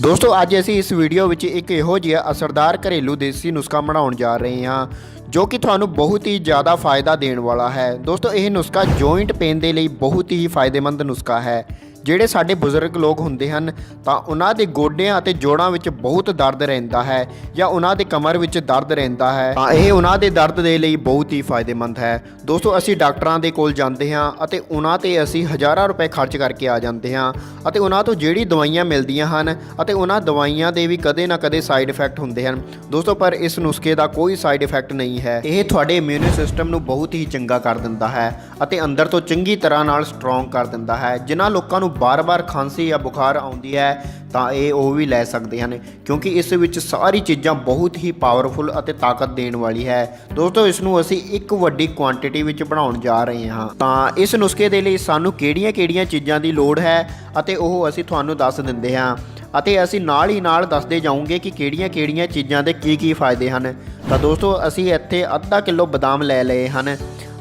ਦੋਸਤੋ, ਅੱਜ ਅਸੀਂ ਇਸ ਵੀਡੀਓ ਵਿੱਚ ਇੱਕ ਇਹੋ ਜਿਹਾ ਅਸਰਦਾਰ ਘਰੇਲੂ ਦੇਸੀ ਨੁਸਖਾ ਬਣਾਉਣ ਜਾ ਰਹੇ ਹਾਂ, ਜੋ ਕਿ ਤੁਹਾਨੂੰ ਬਹੁਤ ਹੀ ਜ਼ਿਆਦਾ ਫਾਇਦਾ ਦੇਣ ਵਾਲਾ ਹੈ। ਦੋਸਤੋ, ਇਹ ਨੁਸਖਾ ਜੋਇੰਟ ਪੇਨ ਦੇ ਲਈ ਬਹੁਤ ਹੀ ਫਾਇਦੇਮੰਦ ਨੁਸਖਾ ਹੈ। ਜਿਹੜੇ ਸਾਡੇ ਬਜ਼ੁਰਗ ਲੋਕ ਹੁੰਦੇ ਹਨ, ਤਾਂ ਉਹਨਾਂ ਦੇ ਗੋਡਿਆਂ ਅਤੇ ਜੋੜਾਂ ਵਿੱਚ ਬਹੁਤ ਦਰਦ ਰਹਿੰਦਾ ਹੈ ਜਾਂ ਉਹਨਾਂ ਦੇ ਕਮਰ ਵਿੱਚ ਦਰਦ ਰਹਿੰਦਾ ਹੈ, ਤਾਂ ਇਹ ਉਹਨਾਂ ਦੇ ਦਰਦ ਦੇ ਲਈ ਬਹੁਤ ਹੀ ਫਾਇਦੇਮੰਦ ਹੈ। ਦੋਸਤੋ, ਅਸੀਂ ਡਾਕਟਰਾਂ ਦੇ ਕੋਲ ਜਾਂਦੇ ਹਾਂ ਅਤੇ ਉਹਨਾਂ ਤੇ ਅਸੀਂ ਹਜ਼ਾਰਾਂ ਰੁਪਏ ਖਰਚ ਕਰਕੇ ਆ ਜਾਂਦੇ ਹਾਂ ਅਤੇ ਉਹਨਾਂ ਤੋਂ ਜਿਹੜੀ ਦਵਾਈਆਂ ਮਿਲਦੀਆਂ ਹਨ ਅਤੇ ਉਹਨਾਂ ਦਵਾਈਆਂ ਦੇ ਵੀ ਕਦੇ ਨਾ ਕਦੇ ਸਾਈਡ ਇਫੈਕਟ ਹੁੰਦੇ ਹਨ। ਦੋਸਤੋ, ਪਰ ਇਸ ਨੁਸਖੇ ਦਾ ਕੋਈ ਸਾਈਡ ਇਫੈਕਟ ਨਹੀਂ ਹੈ। ਇਹ ਤੁਹਾਡੇ ਇਮਿਊਨ ਸਿਸਟਮ ਨੂੰ ਬਹੁਤ ਹੀ ਚੰਗਾ ਕਰ ਦਿੰਦਾ ਹੈ ਅਤੇ ਅੰਦਰ ਤੋਂ ਚੰਗੀ ਤਰ੍ਹਾਂ ਨਾਲ ਸਟਰੋਂਗ ਕਰ ਦਿੰਦਾ ਹੈ, ਜਿਨ੍ਹਾਂ ਲੋਕਾਂ ਨੂੰ ਬਾਰ-ਬਾਰ ਖਾਂਸੀ ਜਾਂ ਬੁਖਾਰ ਆਉਂਦੀ ਹੈ, ਤਾਂ ਇਹ ਉਹ ਵੀ ਲੈ ਸਕਦੇ ਹਨ, ਕਿਉਂਕਿ ਇਸ ਵਿੱਚ ਸਾਰੀ ਚੀਜ਼ਾਂ ਬਹੁਤ ਹੀ ਪਾਵਰਫੁਲ ਅਤੇ ਤਾਕਤ ਦੇਣ ਵਾਲੀ ਹੈ। ਦੋਸਤੋ, ਇਸ ਨੂੰ ਅਸੀਂ ਇੱਕ ਵੱਡੀ ਕੁਆਂਟੀਟੀ ਵਿੱਚ ਬਣਾਉਣ ਜਾ ਰਹੇ ਹਾਂ। ਤਾਂ ਇਸ ਨੁਸਖੇ ਦੇ ਲਈ ਸਾਨੂੰ ਕਿਹੜੀਆਂ-ਕਿਹੜੀਆਂ ਚੀਜ਼ਾਂ ਦੀ ਲੋੜ ਹੈ ਅਤੇ ਉਹ ਅਸੀਂ ਤੁਹਾਨੂੰ ਦੱਸ ਦਿੰਦੇ ਹਾਂ। ਅਤੇ ਅਸੀਂ ਨਾਲ ਹੀ ਨਾਲ ਦੱਸਦੇ ਜਾਵਾਂਗੇ ਕਿ ਕਿਹੜੀਆਂ-ਕਿਹੜੀਆਂ ਚੀਜ਼ਾਂ ਦੇ ਕੀ-ਕੀ ਫਾਇਦੇ ਹਨ। ਤਾਂ ਦੋਸਤੋ, ਅਸੀਂ ਇੱਥੇ ਅੱਧਾ ਕਿਲੋ ਬਦਾਮ ਲੈ ਲਏ ਹਨ।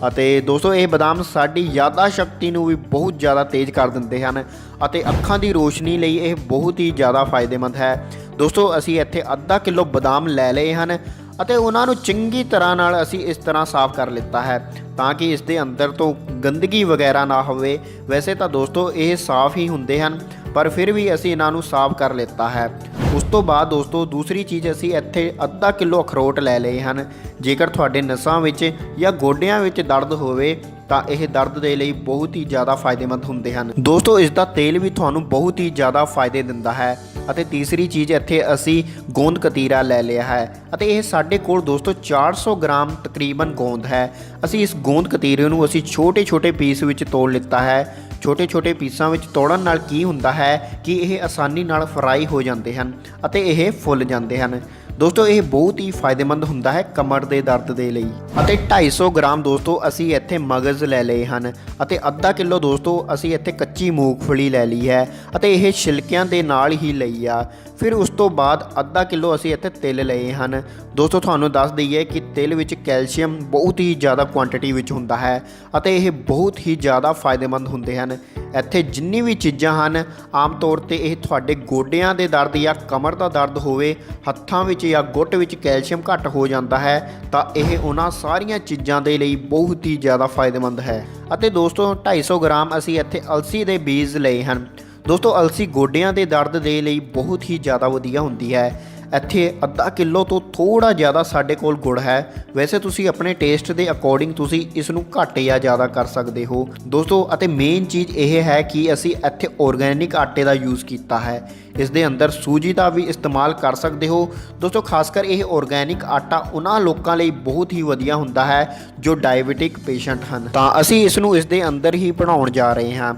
ਅਤੇ ਦੋਸਤੋ, ਇਹ ਬਦਾਮ ਸਾਡੀ ਯਾਦਾ ਸ਼ਕਤੀ ਨੂੰ ਵੀ ਬਹੁਤ ਜ਼ਿਆਦਾ ਤੇਜ਼ ਕਰ ਦਿੰਦੇ ਹਨ ਅਤੇ ਅੱਖਾਂ ਦੀ ਰੋਸ਼ਨੀ ਲਈ ਇਹ ਬਹੁਤ ਹੀ ਜ਼ਿਆਦਾ ਫਾਇਦੇਮੰਦ ਹੈ। ਦੋਸਤੋ, ਅਸੀਂ ਇੱਥੇ ਅੱਧਾ ਕਿਲੋ ਬਦਾਮ ਲੈ ਲਏ ਹਨ ਅਤੇ ਉਹਨਾਂ ਨੂੰ ਚੰਗੀ ਤਰ੍ਹਾਂ ਨਾਲ ਅਸੀਂ ਇਸ ਤਰ੍ਹਾਂ ਸਾਫ਼ ਕਰ ਲਿੱਤਾ ਹੈ ਤਾਂ ਕਿ ਇਸ ਦੇ ਅੰਦਰ ਤੋਂ ਗੰਦਗੀ ਵਗੈਰਾ ਨਾ ਹੋਵੇ। ਵੈਸੇ ਤਾਂ ਦੋਸਤੋ, ਇਹ ਸਾਫ਼ ਹੀ ਹੁੰਦੇ ਹਨ, ਪਰ ਫਿਰ ਵੀ ਅਸੀਂ ਇਹਨਾਂ ਨੂੰ ਸਾਫ਼ ਕਰ ਲਿੱਤਾ ਹੈ। ਉਸ ਤੋਂ ਬਾਅਦ ਦੋਸਤੋ, ਦੂਸਰੀ ਚੀਜ਼ ਅਸੀਂ ਇੱਥੇ ਅੱਧਾ ਕਿਲੋ ਅਖਰੋਟ ਲੈ ਲਏ ਹਨ। ਜੇਕਰ ਤੁਹਾਡੇ ਨਸਾਂ ਵਿੱਚ ਜਾਂ ਗੋਡਿਆਂ ਵਿੱਚ ਦਰਦ ਹੋਵੇ, ਤਾਂ ਇਹ ਦਰਦ ਦੇ ਲਈ ਬਹੁਤ ਹੀ ਜ਼ਿਆਦਾ ਫਾਇਦੇਮੰਦ ਹੁੰਦੇ ਹਨ। ਦੋਸਤੋ, ਇਸ ਦਾ ਤੇਲ ਵੀ ਤੁਹਾਨੂੰ ਬਹੁਤ ਹੀ ਜ਼ਿਆਦਾ ਫਾਇਦੇ ਦਿੰਦਾ ਹੈ। ਅਤੇ ਤੀਸਰੀ ਚੀਜ਼ ਇੱਥੇ ਅਸੀਂ ਗੋਂਦ ਕਤੀਰਾ ਲੈ ਲਿਆ ਹੈ। ਅਤੇ ਇਹ ਸਾਡੇ ਕੋਲ ਦੋਸਤੋ 400 ਗ੍ਰਾਮ ਤਕਰੀਬਨ ਗੋਂਦ ਹੈ। ਅਸੀਂ ਇਸ ਗੋਂਦ ਕਤੀਰੇ ਨੂੰ ਅਸੀਂ ਛੋਟੇ-ਛੋਟੇ ਪੀਸ ਵਿੱਚ ਤੋੜ ਲਿੱਤਾ ਹੈ। ਛੋਟੇ-ਛੋਟੇ ਪੀਸਾਂ ਵਿੱਚ ਤੋੜਨ ਨਾਲ ਕੀ ਹੁੰਦਾ ਹੈ ਕਿ ਇਹ ਆਸਾਨੀ ਨਾਲ ਫਰਾਈ ਹੋ ਜਾਂਦੇ ਹਨ ਅਤੇ ਇਹ ਫੁੱਲ ਜਾਂਦੇ ਹਨ। ਦੋਸਤੋ, ਇਹ ਬਹੁਤ ਹੀ ਫਾਇਦੇਮੰਦ ਹੁੰਦਾ ਹੈ ਕਮਰ ਦੇ ਦਰਦ ਦੇ ਲਈ। ਅਤੇ 250 ਗ੍ਰਾਮ ਦੋਸਤੋ, ਅਸੀਂ ਇੱਥੇ ਮਗਜ਼ ਲੈ ਲਏ ਹਨ ਅਤੇ ਅੱਧਾ ਕਿਲੋ ਦੋਸਤੋ, ਅਸੀਂ ਇੱਥੇ ਕੱਚੀ ਮੂੰਗਫਲੀ ਲੈ ਲਈ ਹੈ ਅਤੇ ਇਹ ਛਿਲਕਿਆਂ ਦੇ ਨਾਲ ਹੀ ਲਈ ਆ। ਫਿਰ ਉਸ ਤੋਂ ਬਾਅਦ ਅੱਧਾ ਕਿਲੋ ਅਸੀਂ ਇੱਥੇ ਤਿਲ ਲਏ ਹਨ। ਦੋਸਤੋ, ਤੁਹਾਨੂੰ ਦੱਸ ਦਈਏ ਕਿ ਤਿਲ ਵਿੱਚ ਕੈਲਸ਼ੀਅਮ ਬਹੁਤ ਹੀ ਜ਼ਿਆਦਾ ਕੁਆਂਟੀਟੀ ਵਿੱਚ ਹੁੰਦਾ ਹੈ ਅਤੇ ਇਹ ਬਹੁਤ ਹੀ ਜ਼ਿਆਦਾ ਫਾਇਦੇਮੰਦ ਹੁੰਦੇ ਹਨ। ਇੱਥੇ ਜਿੰਨੀ ਵੀ ਚੀਜ਼ਾਂ ਹਨ, ਆਮ ਤੌਰ ਤੇ ਇਹ ਤੁਹਾਡੇ ਗੋਡਿਆਂ ਦੇ ਦਰਦ ਜਾਂ ਕਮਰ ਦਾ ਦਰਦ ਹੋਵੇ, ਹੱਥਾਂ ਵਿੱਚ ਜਾਂ ਗੁੱਟ ਵਿੱਚ ਕੈਲਸ਼ੀਅਮ ਘੱਟ ਹੋ ਜਾਂਦਾ ਹੈ, ਤਾਂ ਇਹ ਉਹਨਾਂ ਸਾਰੀਆਂ ਚੀਜ਼ਾਂ ਦੇ ਲਈ ਬਹੁਤ ਹੀ ਜ਼ਿਆਦਾ ਫਾਇਦੇਮੰਦ ਹੈ। ਅਤੇ ਦੋਸਤੋ 250 ਗ੍ਰਾਮ ਅਸੀਂ ਇੱਥੇ ਅਲਸੀ ਦੇ ਬੀਜ ਲਏ ਹਨ। ਦੋਸਤੋ, ਅਲਸੀ ਗੋਡਿਆਂ ਦੇ ਦਰਦ ਦੇ ਲਈ ਬਹੁਤ ਹੀ ਜ਼ਿਆਦਾ ਵਧੀਆ ਹੁੰਦੀ ਹੈ। ਇੱਥੇ ਅੱਧਾ ਕਿਲੋ ਤੋਂ ਥੋੜਾ ਜ਼ਿਆਦਾ ਸਾਡੇ ਕੋਲ ਗੁੜ ਹੈ। ਵੈਸੇ ਤੁਸੀਂ ਆਪਣੇ ਟੇਸਟ ਦੇ ਅਕੋਰਡਿੰਗ ਤੁਸੀਂ ਇਸ ਨੂੰ ਘੱਟ ਜਾਂ ਜ਼ਿਆਦਾ ਕਰ ਸਕਦੇ ਹੋ। ਦੋਸਤੋ, ਅਤੇ ਮੇਨ ਚੀਜ਼ ਇਹ ਹੈ ਕਿ ਅਸੀਂ ਇੱਥੇ ਆਰਗੈਨਿਕ ਆਟੇ ਦਾ ਯੂਜ਼ ਕੀਤਾ ਹੈ। ਇਸ ਦੇ ਅੰਦਰ ਸੂਜੀ ਦਾ ਵੀ ਇਸਤੇਮਾਲ ਕਰ ਸਕਦੇ ਹੋ। ਦੋਸਤੋ, ਖਾਸ ਕਰ ਇਹ ਆਰਗੈਨਿਕ ਆਟਾ ਉਹਨਾਂ ਲੋਕਾਂ ਲਈ ਬਹੁਤ ਹੀ ਵਧੀਆ ਹੁੰਦਾ ਹੈ ਜੋ ਡਾਇਬੀਟਿਕ ਪੇਸ਼ੈਂਟ ਹਨ। ਤਾਂ ਅਸੀਂ ਇਸ ਨੂੰ ਇਸ ਦੇ ਅੰਦਰ ਹੀ ਬਣਾਉਣ ਜਾ ਰਹੇ ਹਾਂ।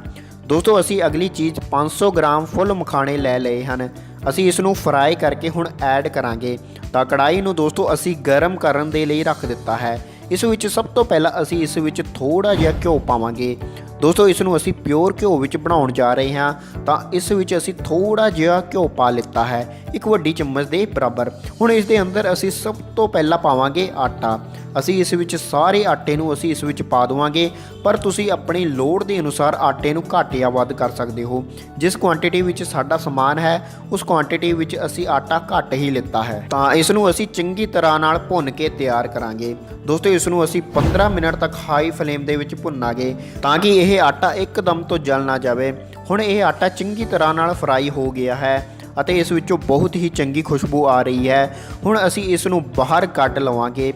ਦੋਸਤੋ, ਅਸੀਂ ਅਗਲੀ ਚੀਜ਼ 500 ਗ੍ਰਾਮ ਫੁੱਲ ਮਖਾਣੇ ਲੈ ਲਏ ਹਨ। ਅਸੀਂ ਇਸ ਨੂੰ ਫਰਾਈ ਕਰਕੇ ਹੁਣ ਐਡ ਕਰਾਂਗੇ। ਤਾਂ ਕੜਾਈ ਨੂੰ ਦੋਸਤੋ, ਅਸੀਂ ਗਰਮ ਕਰਨ ਦੇ ਲਈ ਰੱਖ ਦਿੱਤਾ ਹੈ। ਇਸ ਵਿੱਚ ਸਭ ਤੋਂ ਪਹਿਲਾਂ ਅਸੀਂ ਇਸ ਵਿੱਚ ਥੋੜਾ ਜਿਹਾ ਘਿਓ ਪਾਵਾਂਗੇ। ਦੋਸਤੋ ਇਸ ਨੂੰ ਅਸੀਂ ਪਿਓਰ ਘਿਓ ਵਿੱਚ ਬਣਾਉਣ ਜਾ ਰਹੇ ਹਾਂ। ਤਾਂ ਇਸ ਵਿੱਚ ਅਸੀਂ ਥੋੜਾ ਜਿਹਾ ਘਿਓ ਪਾ ਲਿੱਤਾ ਹੈ, ਇੱਕ ਵੱਡੀ ਚਮਚ ਦੇ ਬਰਾਬਰ। ਹੁਣ ਇਸ ਦੇ ਅੰਦਰ ਅਸੀਂ ਸਭ ਤੋਂ ਪਹਿਲਾਂ ਪਾਵਾਂਗੇ ਆਟਾ। ਅਸੀਂ ਇਸ ਵਿੱਚ ਸਾਰੇ ਆਟੇ ਨੂੰ ਅਸੀਂ ਇਸ ਵਿੱਚ ਪਾ ਦੇਵਾਂਗੇ, ਪਰ ਤੁਸੀਂ ਆਪਣੀ ਲੋੜ ਦੇ ਅਨੁਸਾਰ ਆਟੇ ਨੂੰ ਘੱਟ ਜਾਂ ਵੱਧ ਕਰ ਸਕਦੇ ਹੋ। ਜਿਸ ਕੁਆਂਟੀਟੀ ਵਿੱਚ ਸਾਡਾ ਸਮਾਨ ਹੈ, ਉਸ ਕੁਆਂਟੀਟੀ ਵਿੱਚ ਅਸੀਂ ਆਟਾ ਘੱਟ ਹੀ ਲਿੱਤਾ ਹੈ। ਤਾਂ ਇਸ ਨੂੰ ਅਸੀਂ ਚੰਗੀ ਤਰ੍ਹਾਂ ਨਾਲ ਭੁੰਨ ਕੇ ਤਿਆਰ ਕਰਾਂਗੇ। ਦੋਸਤੋ ਇਸ ਨੂੰ ਅਸੀਂ 15 ਮਿੰਟ ਤੱਕ ਹਾਈ ਫਲੇਮ ਦੇ ਵਿੱਚ ਭੁੰਨਾਂਗੇ, ਤਾਂ ਕਿ ਇਹ ਆਟਾ ਇੱਕਦਮ ਤੋਂ ਜਲ ਨਾ ਜਾਵੇ। ਹੁਣ ਇਹ ਆਟਾ ਚੰਗੀ ਤਰ੍ਹਾਂ ਨਾਲ ਫਰਾਈ ਹੋ ਗਿਆ ਹੈ ਅਤੇ ਇਸ ਵਿੱਚੋਂ ਬਹੁਤ ਹੀ ਚੰਗੀ ਖੁਸ਼ਬੂ ਆ ਰਹੀ ਹੈ। ਹੁਣ ਅਸੀਂ ਇਸ ਨੂੰ ਬਾਹਰ ਕੱਢ ਲਵਾਂਗੇ।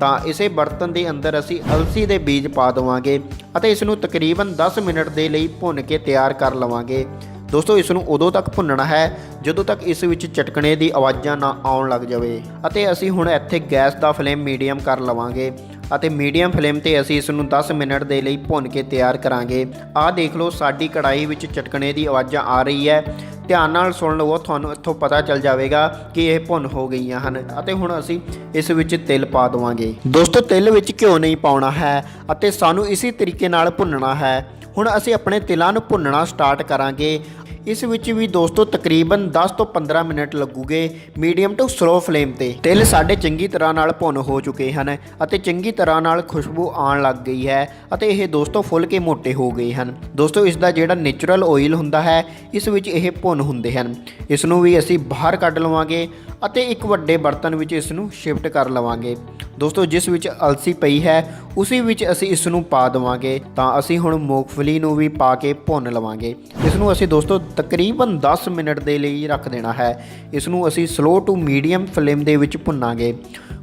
ਤਾਂ ਇਸੇ ਬਰਤਨ ਦੇ ਅੰਦਰ ਅਸੀਂ ਅਲਸੀ ਦੇ ਬੀਜ ਪਾ ਦੇਵਾਂਗੇ ਅਤੇ ਇਸ ਨੂੰ ਤਕਰੀਬਨ 10 ਮਿੰਟ ਦੇ ਲਈ ਭੁੰਨ ਕੇ ਤਿਆਰ ਕਰ ਲਵਾਂਗੇ। ਦੋਸਤੋ, ਇਸ ਨੂੰ ਉਦੋਂ ਤੱਕ ਭੁੰਨਣਾ ਹੈ ਜਦੋਂ ਤੱਕ ਇਸ ਵਿੱਚ ਚਟਕਣੇ ਦੀ ਆਵਾਜ਼ਾਂ ਨਾ ਆਉਣ ਲੱਗ ਜਾਵੇ। ਅਤੇ ਅਸੀਂ ਹੁਣ ਇੱਥੇ ਗੈਸ ਦਾ ਫਲੇਮ ਮੀਡੀਅਮ ਕਰ ਲਵਾਂਗੇ। ਅਤੇ ਮੀਡੀਅਮ ਫਲੇਮ ਤੇ ਅਸੀਂ ਇਸ ਨੂੰ 10 ਮਿੰਟ ਦੇ ਲਈ ਭੁੰਨ ਕੇ ਤਿਆਰ ਕਰਾਂਗੇ। ਆਹ ਦੇਖ ਲਓ, ਸਾਡੀ ਕੜਾਈ ਵਿੱਚ ਚਟਕਣੇ ਦੀ ਆਵਾਜ਼ਾਂ ਆ ਰਹੀ ਹੈ। ਧਿਆਨ ਨਾਲ ਸੁਣ ਲਵੋ ਤੁਹਾਨੂੰ ਇੱਥੋਂ ਪਤਾ ਚੱਲ ਜਾਵੇਗਾ ਕਿ ਇਹ ਭੁੰਨ ਹੋ ਗਈਆਂ ਹਨ ਅਤੇ ਹੁਣ ਅਸੀਂ ਇਸ ਵਿੱਚ ਤਿਲ ਪਾ ਦੇਵਾਂਗੇ। ਦੋਸਤੋ, ਤਿਲ ਵਿੱਚ ਘਿਓ ਨਹੀਂ ਪਾਉਣਾ ਹੈ ਅਤੇ ਸਾਨੂੰ ਇਸੇ ਤਰੀਕੇ ਨਾਲ ਭੁੰਨਣਾ ਹੈ। ਹੁਣ ਅਸੀਂ ਆਪਣੇ ਤਿਲਾਂ ਨੂੰ ਭੁੰਨਣਾ ਸਟਾਰਟ ਕਰਾਂਗੇ। ਇਸ ਵਿੱਚ ਵੀ ਦੋਸਤੋ ਤਕਰੀਬਨ 10 ਤੋਂ 15 ਮਿੰਟ ਲੱਗੂਗੇ, ਮੀਡੀਅਮ ਟੂ ਸਲੋ ਫਲੇਮ ਤੇ। ਤਿਲ ਸਾਡੇ ਚੰਗੀ ਤਰ੍ਹਾਂ ਨਾਲ ਭੁੰਨ ਹੋ ਚੁੱਕੇ ਹਨ ਅਤੇ ਚੰਗੀ ਤਰ੍ਹਾਂ ਨਾਲ ਖੁਸ਼ਬੂ ਆਉਣ ਲੱਗ ਗਈ ਹੈ ਅਤੇ ਇਹ ਦੋਸਤੋ ਫੁੱਲ ਕੇ ਮੋਟੇ ਹੋ ਗਏ ਹਨ। ਦੋਸਤੋ ਇਸ ਦਾ ਜਿਹੜਾ ਨੇਚਰਲ ਆਇਲ ਹੁੰਦਾ ਹੈ, ਇਸ ਵਿੱਚ ਇਹ ਭੁੰਨ ਹੁੰਦੇ ਹਨ। ਇਸ ਨੂੰ ਵੀ ਅਸੀਂ ਬਾਹਰ ਕੱਢ ਲਵਾਂਗੇ ਅਤੇ ਇੱਕ ਵੱਡੇ ਬਰਤਨ ਵਿੱਚ ਇਸ ਨੂੰ ਸ਼ਿਫਟ ਕਰ ਲਵਾਂਗੇ। ਦੋਸਤੋ ਜਿਸ ਵਿੱਚ ਅਲਸੀ ਪਈ ਹੈ ਉਸੇ ਵਿੱਚ ਅਸੀਂ ਇਸ ਨੂੰ ਪਾ ਦੇਵਾਂਗੇ, ਤਾਂ ਅਸੀਂ ਹੁਣ ਮੂੰਗਫਲੀ ਨੂੰ ਵੀ ਪਾ ਕੇ ਭੁੰਨ ਲਵਾਂਗੇ। ਇਸ ਨੂੰ ਅਸੀਂ ਦੋਸਤੋ ਤਕਰੀਬਨ 10 ਮਿੰਟ ਦੇ ਲਈ ਰੱਖ ਦੇਣਾ ਹੈ। ਇਸ ਨੂੰ ਅਸੀਂ ਸਲੋ ਟੂ ਮੀਡੀਅਮ ਫਲੇਮ ਦੇ ਵਿੱਚ ਭੁੰਨਾਂਗੇ।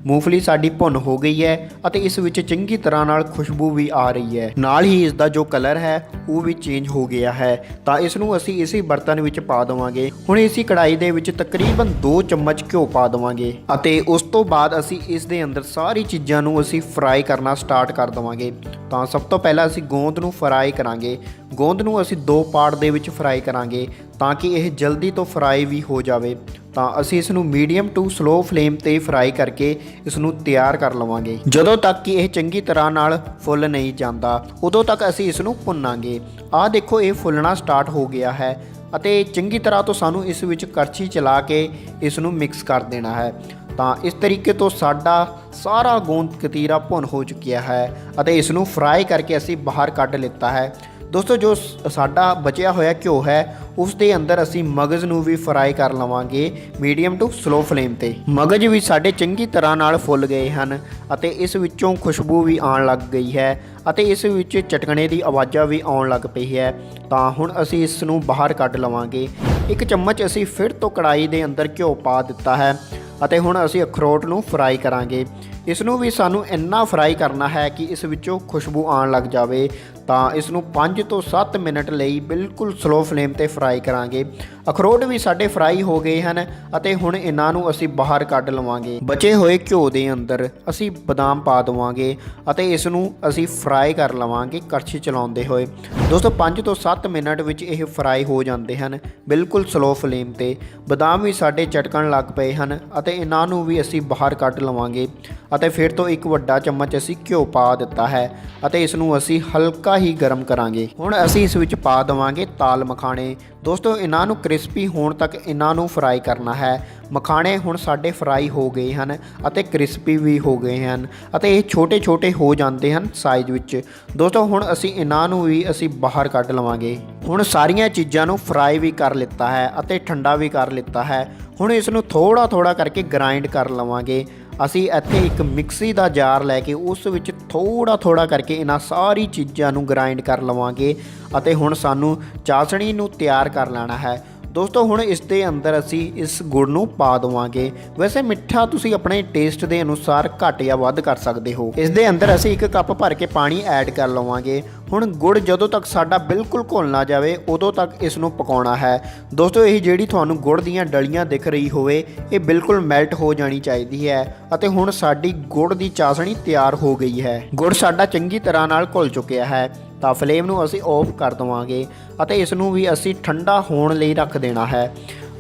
ਮੂੰਗਫਲੀ ਸਾਡੀ ਭੁੰਨ ਹੋ ਗਈ ਹੈ ਅਤੇ ਇਸ ਵਿੱਚ ਚੰਗੀ ਤਰ੍ਹਾਂ ਨਾਲ ਖੁਸ਼ਬੂ ਵੀ ਆ ਰਹੀ ਹੈ। ਨਾਲ ਹੀ ਇਸ ਦਾ ਜੋ ਕਲਰ ਹੈ, ਉਹ ਵੀ ਚੇਂਜ ਹੋ ਗਿਆ ਹੈ। ਤਾਂ ਇਸ ਨੂੰ ਅਸੀਂ ਇਸੇ ਬਰਤਨ ਵਿੱਚ ਪਾ ਦੇਵਾਂਗੇ। ਹੁਣ ਇਸੇ ਕੜਾਈ ਦੇ ਵਿੱਚ ਤਕਰੀਬਨ 2 ਚਮਚ ਘਿਓ ਪਾ ਦੇਵਾਂਗੇ। ਅਤੇ ਉਸ ਤੋਂ ਬਾਅਦ ਅਸੀਂ ਇਸ ਦੇ ਅੰਦਰ ਸਾਰੀ ਚੀਜ਼ਾਂ ਨੂੰ ਅਸੀਂ ਫਰਾਈ ਕਰਨਾ ਸਟਾਰਟ ਕਰ ਦੇਵਾਂਗੇ, ਤਾਂ ਸਭ ਤੋਂ ਪਹਿਲਾਂ ਅਸੀਂ ਗੋਂਦ ਨੂੰ ਫਰਾਈ ਕਰਾਂਗੇ। ਗੋਂਦ ਨੂੰ ਅਸੀਂ ਦੋ ਪਾਰਟ ਦੇ ਵਿੱਚ ਫਰਾਈ ਕਰਾਂਗੇ ਤਾਂ ਕਿ ਇਹ ਜਲਦੀ ਤੋਂ ਫਰਾਈ ਵੀ ਹੋ ਜਾਵੇ। ਤਾਂ ਅਸੀਂ ਇਸ ਨੂੰ ਮੀਡੀਅਮ ਟੂ ਸਲੋ ਫਲੇਮ ਤੇ ਫਰਾਈ ਕਰਕੇ ਇਸ ਨੂੰ ਤਿਆਰ ਕਰ ਲਵਾਂਗੇ। ਜਦੋਂ ਤੱਕ ਕਿ ਇਹ ਚੰਗੀ ਤਰ੍ਹਾਂ ਨਾਲ ਫੁੱਲ ਨਹੀਂ ਜਾਂਦਾ, ਉਦੋਂ ਤੱਕ ਅਸੀਂ ਇਸ ਨੂੰ ਭੁੰਨਾਂਗੇ। ਆਹ ਦੇਖੋ, ਇਹ ਫੁੱਲਣਾ ਸਟਾਰਟ ਹੋ ਗਿਆ ਹੈ ਅਤੇ ਚੰਗੀ ਤਰ੍ਹਾਂ ਤੋਂ ਸਾਨੂੰ ਇਸ ਵਿੱਚ ਕਰਛੀ ਚਲਾ ਕੇ ਇਸ ਨੂੰ ਮਿਕਸ ਕਰ ਦੇਣਾ ਹੈ। ਤਾਂ ਇਸ ਤਰੀਕੇ ਤੋਂ ਸਾਡਾ ਸਾਰਾ ਗੋਂਦ ਕਤੀਰਾ ਭੁੰਨ ਹੋ ਚੁੱਕਿਆ ਹੈ ਅਤੇ ਇਸ ਨੂੰ ਫਰਾਈ ਕਰਕੇ ਅਸੀਂ ਬਾਹਰ ਕੱਢ ਲਿੱਤਾ ਹੈ। ਦੋਸਤੋ, ਜੋ ਸ- ਸਾਡਾ ਬਚਿਆ ਹੋਇਆ ਘਿਓ ਹੈ ਉਸ ਦੇ ਅੰਦਰ ਅਸੀਂ ਮਗਜ਼ ਨੂੰ ਵੀ ਫਰਾਈ ਕਰ ਲਵਾਂਗੇ ਮੀਡੀਅਮ ਟੂ ਸਲੋ ਫਲੇਮ ਤੇ। ਮਗਜ਼ ਵੀ ਸਾਡੇ ਚੰਗੀ ਤਰ੍ਹਾਂ ਨਾਲ ਫੁੱਲ ਗਏ ਹਨ ਅਤੇ ਇਸ ਵਿੱਚੋਂ ਖੁਸ਼ਬੂ ਵੀ ਆਉਣ ਲੱਗ ਗਈ ਹੈ ਅਤੇ ਇਸ ਵਿੱਚ ਚਟਕਣੇ ਦੀ ਆਵਾਜ਼ਾਂ ਵੀ ਆਉਣ ਲੱਗ ਪਈ ਹੈ। ਤਾਂ ਹੁਣ ਅਸੀਂ ਇਸ ਨੂੰ ਬਾਹਰ ਕੱਢ ਲਵਾਂਗੇ। ਇੱਕ ਚਮਚ ਅਸੀਂ ਫਿਰ ਤੋਂ ਕੜਾਈ ਦੇ ਅੰਦਰ ਘਿਓ ਪਾ ਦਿੱਤਾ ਹੈ। ਅਤੇ ਹੁਣ ਅਸੀਂ ਅਖਰੋਟ ਨੂੰ ਫਰਾਈ ਕਰਾਂਗੇ। ਇਸ ਨੂੰ ਵੀ ਸਾਨੂੰ ਇੰਨਾ ਫਰਾਈ ਕਰਨਾ ਹੈ ਕਿ ਇਸ ਵਿੱਚੋਂ ਖੁਸ਼ਬੂ ਆਉਣ ਲੱਗ ਜਾਵੇ, ਤਾਂ ਇਸ ਨੂੰ 5 ਤੋਂ 7 ਮਿੰਟ ਲਈ ਬਿਲਕੁਲ ਸਲੋ ਫਲੇਮ ਤੇ ਫਰਾਈ ਕਰਾਂਗੇ। ਅਖਰੋਟ ਵੀ ਸਾਡੇ ਫਰਾਈ ਹੋ ਗਏ ਹਨ ਅਤੇ ਹੁਣ ਇਹਨਾਂ ਨੂੰ ਅਸੀਂ ਬਾਹਰ ਕੱਢ ਲਵਾਂਗੇ। ਬਚੇ ਹੋਏ ਘਿਓ ਦੇ ਅੰਦਰ ਅਸੀਂ ਬਦਾਮ ਪਾ ਦੇਵਾਂਗੇ ਅਤੇ ਇਸ ਨੂੰ ਅਸੀਂ ਫਰਾਈ ਕਰ ਲਵਾਂਗੇ ਕੜਛੀ ਚਲਾਉਂਦੇ ਹੋਏ। ਦੋਸਤੋ 5 ਤੋਂ 7 ਮਿੰਟ ਵਿੱਚ ਇਹ ਫਰਾਈ ਹੋ ਜਾਂਦੇ ਹਨ, ਬਿਲਕੁਲ ਸਲੋ ਫਲੇਮ ਤੇ। ਬਦਾਮ ਵੀ ਸਾਡੇ ਚਟਕਣ ਲੱਗ ਪਏ ਹਨ ਅਤੇ ਇਹਨਾਂ ਨੂੰ ਵੀ ਅਸੀਂ ਬਾਹਰ ਕੱਢ ਲਵਾਂਗੇ। ਅਤੇ ਫਿਰ ਤੋਂ ਇੱਕ ਵੱਡਾ ਚਮਚ ਅਸੀਂ ਘਿਓ ਪਾ ਦਿੱਤਾ ਹੈ ਅਤੇ ਇਸ ਨੂੰ ਅਸੀਂ ਹਲਕਾ ਹੀ ਗਰਮ ਕਰਾਂਗੇ। ਹੁਣ ਅਸੀਂ ਇਸ ਵਿੱਚ ਪਾ ਦੇਵਾਂਗੇ ਤਾਲ ਮਖਾਣੇ। ਦੋਸਤੋ, ਇਹਨਾਂ ਨੂੰ ਕ੍ਰਿਸਪੀ ਹੋਣ ਤੱਕ ਇਹਨਾਂ ਨੂੰ ਫਰਾਈ ਕਰਨਾ ਹੈ। ਮਖਾਣੇ ਹੁਣ ਸਾਡੇ ਫਰਾਈ ਹੋ ਗਏ ਹਨ ਅਤੇ ਕ੍ਰਿਸਪੀ ਵੀ ਹੋ ਗਏ ਹਨ ਅਤੇ ਇਹ ਛੋਟੇ-ਛੋਟੇ ਹੋ ਜਾਂਦੇ ਹਨ ਸਾਈਜ਼ ਵਿੱਚ। ਦੋਸਤੋ, ਹੁਣ ਅਸੀਂ ਇਹਨਾਂ ਨੂੰ ਵੀ ਅਸੀਂ ਬਾਹਰ ਕੱਢ ਲਵਾਂਗੇ। ਹੁਣ ਸਾਰੀਆਂ ਚੀਜ਼ਾਂ ਨੂੰ ਫਰਾਈ ਵੀ ਕਰ ਲਿੱਤਾ ਹੈ ਅਤੇ ਠੰਡਾ ਵੀ ਕਰ ਲਿੱਤਾ ਹੈ। ਹੁਣ ਇਸ ਨੂੰ ਥੋੜਾ ਥੋੜਾ ਕਰਕੇ ਗ੍ਰਾਈਂਡ ਕਰ ਲਵਾਂਗੇ। ਅਸੀਂ ਇੱਥੇ ਇੱਕ ਮਿਕਸੀ ਦਾ ਜਾਰ ਲੈ ਕੇ ਉਸ ਵਿੱਚ ਥੋੜਾ ਥੋੜਾ ਕਰਕੇ ਇਹਨਾਂ ਸਾਰੀ ਚੀਜ਼ਾਂ ਨੂੰ ਗ੍ਰਾਈਂਡ ਕਰ ਲਵਾਂਗੇ ਅਤੇ ਹੁਣ ਸਾਨੂੰ ਚਾਸਣੀ ਨੂੰ ਤਿਆਰ ਕਰ ਲੈਣਾ ਹੈ। ਦੋਸਤੋ, ਹੁਣ ਇਸ ਦੇ ਅੰਦਰ ਅਸੀਂ ਇਸ ਗੁੜ ਨੂੰ ਪਾ ਦੇਵਾਂਗੇ। ਵੈਸੇ ਮਿੱਠਾ ਤੁਸੀਂ ਆਪਣੇ ਟੇਸਟ ਦੇ ਅਨੁਸਾਰ ਘੱਟ ਜਾਂ ਵੱਧ ਕਰ ਸਕਦੇ ਹੋ। ਇਸ ਦੇ ਅੰਦਰ ਅਸੀਂ ਇੱਕ ਕੱਪ ਭਰ ਕੇ ਪਾਣੀ ਐਡ ਕਰ ਲਵਾਂਗੇ। ਹੁਣ ਗੁੜ ਜਦੋਂ ਤੱਕ ਸਾਡਾ ਬਿਲਕੁਲ ਘੁਲ ਨਾ ਜਾਵੇ, ਉਦੋਂ ਤੱਕ ਇਸ ਨੂੰ ਪਕਾਉਣਾ ਹੈ। ਦੋਸਤੋ, ਇਹ ਜਿਹੜੀ ਤੁਹਾਨੂੰ ਗੁੜ ਦੀਆਂ ਡਲੀਆਂ ਦਿਖ ਰਹੀ ਹੋਵੇ, ਇਹ ਬਿਲਕੁਲ ਮੈਲਟ ਹੋ ਜਾਣੀ ਚਾਹੀਦੀ ਹੈ ਅਤੇ ਹੁਣ ਸਾਡੀ ਗੁੜ ਦੀ ਚਾਸਣੀ ਤਿਆਰ ਹੋ ਗਈ ਹੈ। ਗੁੜ ਸਾਡਾ ਚੰਗੀ ਤਰ੍ਹਾਂ ਨਾਲ ਘੁਲ ਚੁੱਕਿਆ ਹੈ। ਤਾਂ ਫਲੇਮ ਨੂੰ ਅਸੀਂ ਆਫ ਕਰ ਦਵਾਂਗੇ ਅਤੇ ਇਸ ਨੂੰ ਵੀ ਅਸੀਂ ਠੰਡਾ ਹੋਣ ਲਈ ਰੱਖ ਦੇਣਾ ਹੈ।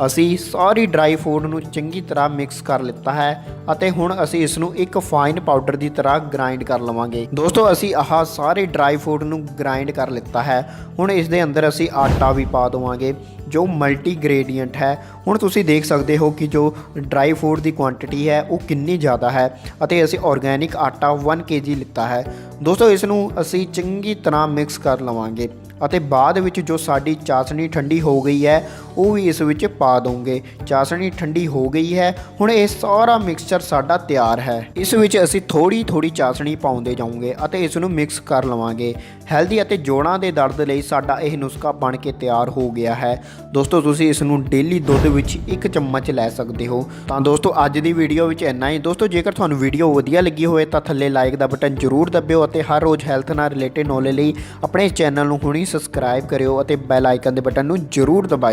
ਅਸੀਂ ਸਾਰੀ ਡਰਾਈ ਫੂਡ ਨੂੰ ਚੰਗੀ ਤਰ੍ਹਾਂ ਮਿਕਸ ਕਰ ਲਿੱਤਾ ਹੈ ਅਤੇ ਹੁਣ ਅਸੀਂ ਇਸ ਨੂੰ ਇੱਕ ਫਾਈਨ ਪਾਊਡਰ ਦੀ ਤਰ੍ਹਾਂ ਗ੍ਰਾਈਂਡ ਕਰ ਲਵਾਂਗੇ। ਦੋਸਤੋ, ਅਸੀਂ ਆਹ ਸਾਰੇ ਡਰਾਈ ਫੂਡ ਨੂੰ ਗ੍ਰਾਈਂਡ ਕਰ ਲਿੱਤਾ ਹੈ। ਹੁਣ ਇਸ ਦੇ ਅੰਦਰ ਅਸੀਂ ਆਟਾ ਵੀ ਪਾ ਦਵਾਂਗੇ, ਜੋ ਮਲਟੀ ਗ੍ਰੇਡੀਐਂਟ ਹੈ। ਹੁਣ ਤੁਸੀਂ ਦੇਖ ਸਕਦੇ ਹੋ ਕਿ ਜੋ ਡਰਾਈ ਫੂਡ ਦੀ ਕੁਆਂਟੀਟੀ ਹੈ, ਉਹ ਕਿੰਨੀ ਜ਼ਿਆਦਾ ਹੈ ਅਤੇ ਅਸੀਂ ਆਰਗੇਨਿਕ ਆਟਾ 1 kg ਲਿੱਤਾ ਹੈ। ਦੋਸਤੋ ਇਸ ਨੂੰ ਅਸੀਂ ਚੰਗੀ ਤਰ੍ਹਾਂ ਮਿਕਸ ਕਰ ਲਵਾਂਗੇ। ਅਤੇ ਬਾਅਦ ਵਿੱਚ ਜੋ ਸਾਡੀ ਚਾਸਣੀ ਠੰਡੀ ਹੋ ਗਈ ਹੈ, ਉਹ ਵੀ ਇਸ ਵਿੱਚ ਪਾ ਦਵਾਂਗੇ। ਚਾਸਣੀ ਠੰਡੀ ਹੋ ਗਈ ਹੈ, ਹੁਣ ਇਹ ਸਾਰਾ ਮਿਕਸਚਰ ਸਾਡਾ ਤਿਆਰ ਹੈ। ਇਸ ਵਿੱਚ ਅਸੀਂ ਥੋੜੀ ਥੋੜੀ ਚਾਸਣੀ ਪਾਉਂਦੇ ਜਾਵਾਂਗੇ ਅਤੇ ਇਸ ਨੂੰ ਮਿਕਸ ਕਰ ਲਵਾਂਗੇ। ਹੈਲਦੀ ਅਤੇ ਜੋੜਾਂ ਦੇ ਦਰਦ ਲਈ ਸਾਡਾ ਇਹ ਨੁਸਖਾ ਬਣ ਕੇ ਤਿਆਰ ਹੋ ਗਿਆ ਹੈ। ਦੋਸਤੋ, ਤੁਸੀਂ ਇਸ ਨੂੰ ਡੇਲੀ ਦੁੱਧ ਵਿੱਚ ਇੱਕ ਚਮਚ ਲੈ ਸਕਦੇ ਹੋ। ਤਾਂ ਦੋਸਤੋ, ਅੱਜ ਦੀ ਵੀਡੀਓ ਵਿੱਚ ਇੰਨਾ ਹੀ। ਦੋਸਤੋ, ਜੇਕਰ ਤੁਹਾਨੂੰ ਵੀਡੀਓ ਵਧੀਆ ਲੱਗੀ ਹੋਵੇ ਤਾਂ ਥੱਲੇ ਲਾਈਕ ਦਾ ਬਟਨ ਜ਼ਰੂਰ ਦੱਬਿਓ ਅਤੇ ਹਰ ਰੋਜ਼ ਹੈਲਥ ਨਾਲ ਰਿਲੇਟਡ ਨੌਲੇਜ ਲਈ ਆਪਣੇ ਚੈਨਲ ਨੂੰ ਹੁਣੀ ਸਬਸਕ੍ਰਾਈਬ ਕਰਿਓ ਅਤੇ ਬੈਲ ਆਈਕਨ ਦੇ ਬਟਨ ਨੂੰ ਜ਼ਰੂਰ ਦਬਾਇਓ।